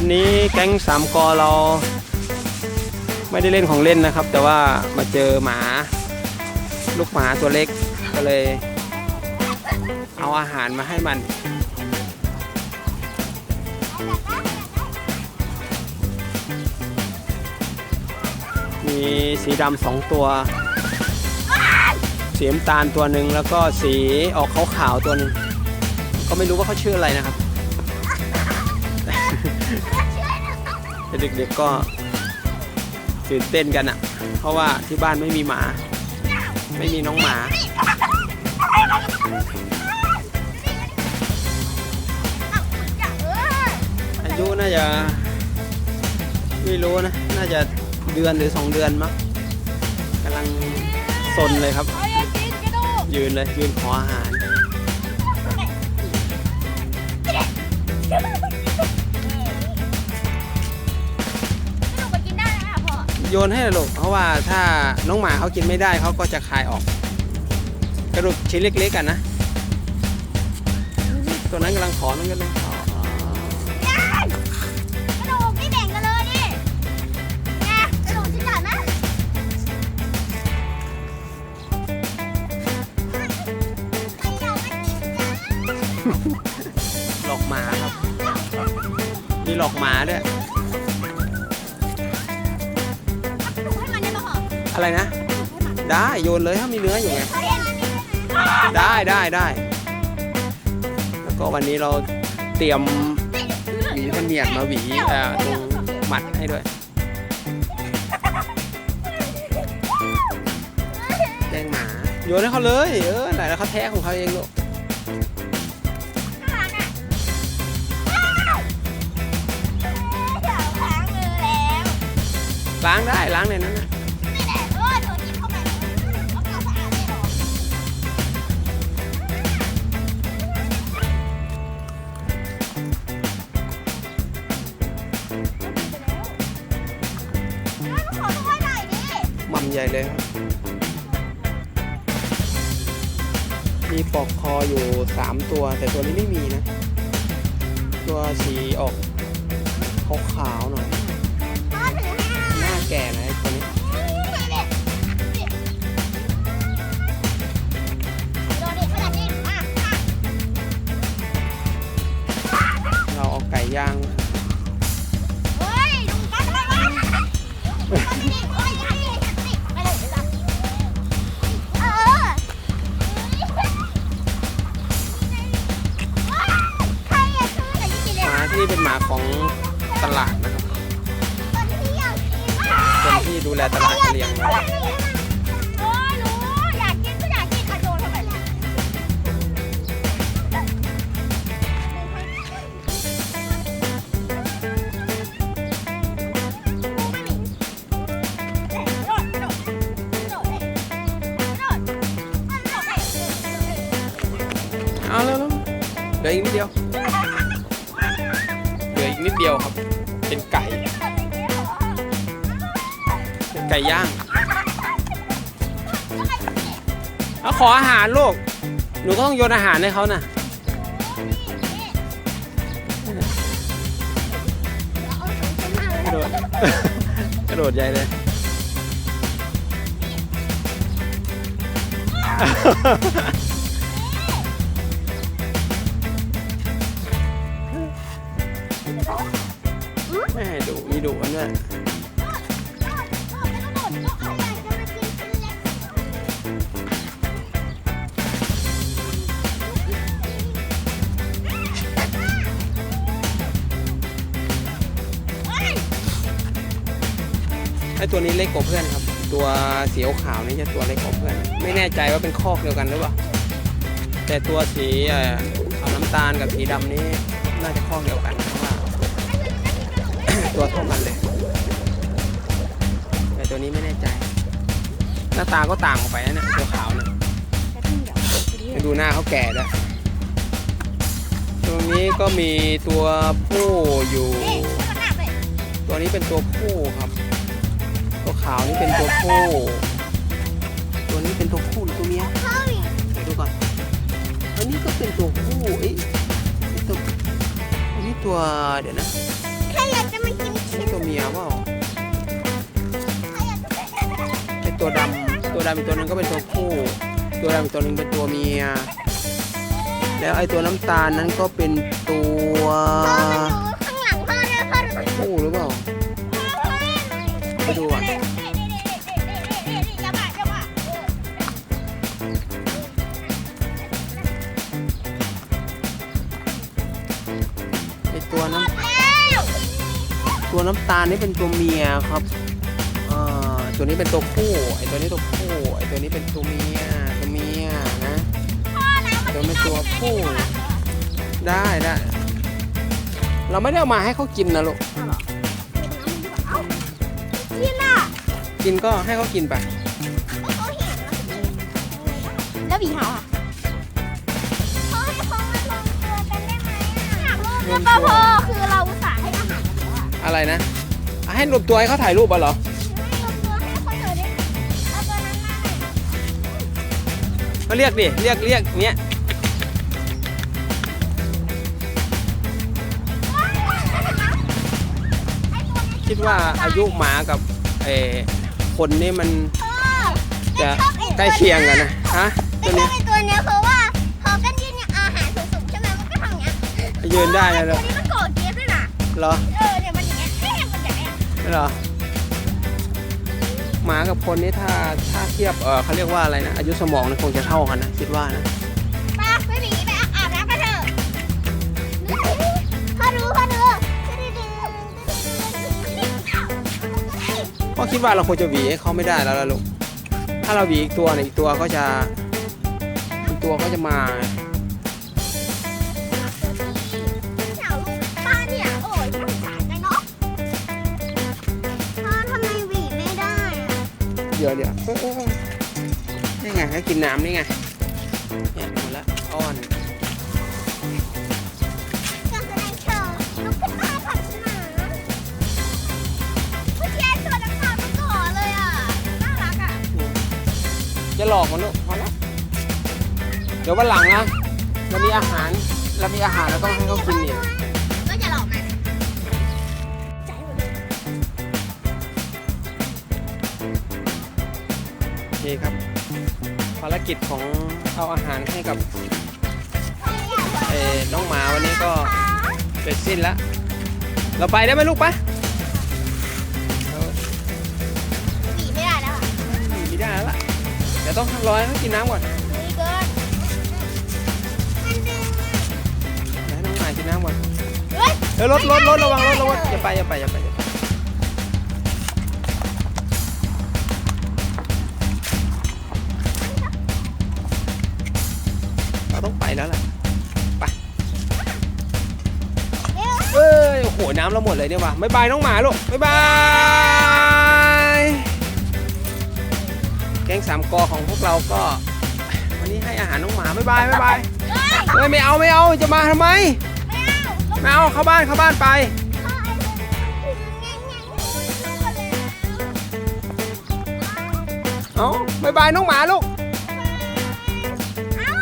วันนี้แก๊งสามกอเรา ไม่ได้เล่นของเล่นนะครับ แต่ว่ามาเจอหมา ลูกหมาตัวเล็กก็เลย เอาอาหารมาให้มัน มีสีดำสองตัว สีน้ำตาลตัวหนึ่งแล้วก็สีออกขาวๆตัวหนึ่งก็ไม่รู้ว่าเขาชื่ออะไรนะครับ เด็กๆก็ตื่นเต้นกันอะ่ะ เพราะว่าที่บ้านไม่มีหมา ไม่มีน้องหมา อายุน่าจะไม่รู้นะ น่าจะเดือนหรือสองเดือนมั้งกำลังซนเลยครับ ยืนเลยยืนขออาหาร โยนให้เลยลูกเพราะว่าถ้าน้องหมาเขากินไม่ได้เขาก็จะคายออก กระดูกชิ้นเล็กๆกันนะ ตัวนั้นกำลังขอนั่นกำลังขอหลอกหมาครับ มีหลอกหมาด้วย อะไรนะ ได้โยนเลยถ้ามีเนื้ออยู่ไงได้ได้ได้ แล้วก็วันนี้เราเตรียมหวีพเนียดมาหวีอ่อตรงหมัดให้ด้วยแกล้งหมาโยนให้เขาเลยเออไหนแล้วเขาแท้ของเขาเองลูกล้างได้ล้างในนั้นนะ หม่ำใหญ่เลยครับ มีปอกคออยู่ 3 ตัว แต่ตัวนี้ไม่มีนะ ตัวสีออกขาว ดูแลตลาดเขาเลี้ยงไว้โอ้ยรู้อยากกินก็อยากกินค่ะโดนเข้าไปเลยเอาแล้วเหลืออีกนิดเดียวเหลืออีกนิดเดียวครับ เป็นไก่เป็น ไก่ย่างเอาขออาหารลูก หนูก็ต้องโยนอาหารให้เขาน่ะกระโดดกระโดดใหญ่เลย ไม่ให้ดุมีดุกันด้วย ไอตัวนี้เล็กกว่าเพื่อนครับ ตัวสีขาวนี่จะตัวเล็กกว่าเพื่อน ไม่แน่ใจว่าเป็นคอกเดียวกันหรือเปล่า แต่ตัวสีขาวน้ำตาลกับสีดำนี้น่าจะคอกเดียวกันเพราะว่าตัวเท่ากันเลย แต่ตัวนี้ไม่แน่ใจ หน้าตาก็ต่างออกไปนะเนี่ยตัวขาวเนี่ยดูหน้าเขาแก่แล้วยตรงนี้ก็มีตัวผู้อยู่ ตัวนี้เป็นตัวผู้ครับาวนี่เป็นตัวผู้ตัวนี้เป็นตัวผู้หรือตัวเมียเดี๋ยวดูก่อนอันนี้ก็เป็นตัวผู้เอ้ยนี่ตัวอันนี้ตัวเดี๋ยวนะแค่อยยเปล่าใครอยากจะเป็นไอตัวดำตัวดำอีกตัวหนึงก็เป็นตัวผู้ ตัวดำอีกตัวหนึงเป็นตัวเมีย แล้วไอตัวน้ำตาลนั้นก็เป็นตัวพ่อมันอยู่ข้างหลังพ่อเนี่ยพ่อดูสิผู้หรือเปล่า ไปดูก่อนไอตัวน้ำตัวน้ำตาลนี่เป็นตัวเมียครับอ่าตัวนี้เป็นตัวผู้ไอตัวนี้ตัวผู้ไอตัวนี้เป็นตัวเมียตัวเมียนะตัวเป็นตัวผู้ได้ได้เราไม่ได้เอามาให้เขากินนะลูก กินก็ให้เขากินไปแล้วบีเห่าอะรวมตัวกันได้ไหมอยากรวมตัวพอคือเราอุตส่าห์ให้อาหารแล้วอะอะไรนะอะให้รวมตัวให้เขาถ่ายรูปอ่เหรอ ให้รวมตัวให้เขาเถอได้เอาตัวนั้นมาก็เรียกดิ เรียกเรียกเนี้ย คิดว่าอายุหมากับเออ คนนี่มันจะใกล้เคียงกันนะฮะไม่ตัวชอนี้บไอ้ตัวเนี้ยเพราะว่าพอกันยืนอย่างอาหารสูงๆใช่ไหมมันก็ทำอย่างเงี้ยยืนได้นะตัเลวยนี้มันโกรธเจี๊ยบด้วยนะเหรอเออเนี่ยมันอย่างเงี้ยเอ๊ะมันอย่างเงี้ยเหรอหมากับคนนี่ถ้าถ้าเทียบเออเขาเรียกว่าอะไรนะอายุสมองนี่คงจะเท่ากันนะคิดว่านะ คิดว่าเราควรจะหวีให้เขาไม่ได้แล้วล่ะลูก ถ้าเราหวีอีกตัวเนี่ยอีกตัวก็จะอีกตัวก็จะมาแถวลูกป้าเนี่ย โอ้ยน่าสงสารจังเนาะพ่อทำไมหวีไม่ได้อะ เดี๋ยวเดี๋ยวเออเออเออนี่ไงให้กินน้ำนี่ไง หลอกมันลูกพอแล้วเดี๋ยววันหลังนะเรามีอาหารเรามีอาหารเราต้องให้เขากินเนี่ยก็อย่าหลอกมันใจหมดเลยโอเคครับ ภารกิจของเอาอาหารให้กับเอ่อน้องหมาวันนี้ก็เสร็จสิ้นแล้ว เราไปได้ไหมลูกปะ ต้องร้อให้เขากินน้ำก่อนมีเกินมันดึงเดี๋ยวให้น้องหมากินน้ำก่อนเฮ้ยเฮ้ยรถรถรถระวังรถระวังอย่าไปอย่าไปอย่าไปอย่าไปเราต้องไปแล้วล่ะเร็วเอ้ยโอ้โหน้ำเราหมดเลยเนี่ยว่ะบ๊ายบายน้องหมาลูกบ๊ายบาย แก๊งสามกอของพวกเราก็ วันนี้ให้อาหารน้องหมาบ๊ายบายบ๊ายบายเฮ้ยเฮ้ยไม่เอาไม่เอาจะมาทำไมไม่เอาลงไม่เอาเข้าบ้านเข้าบ้านไปพ่อไอ้ตัวนี้แง่งแง่งลูกกันเลยเอาบ๊ายบายน้องหมาลูกเอ้า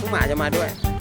น้องหมาจะมาด้วยเ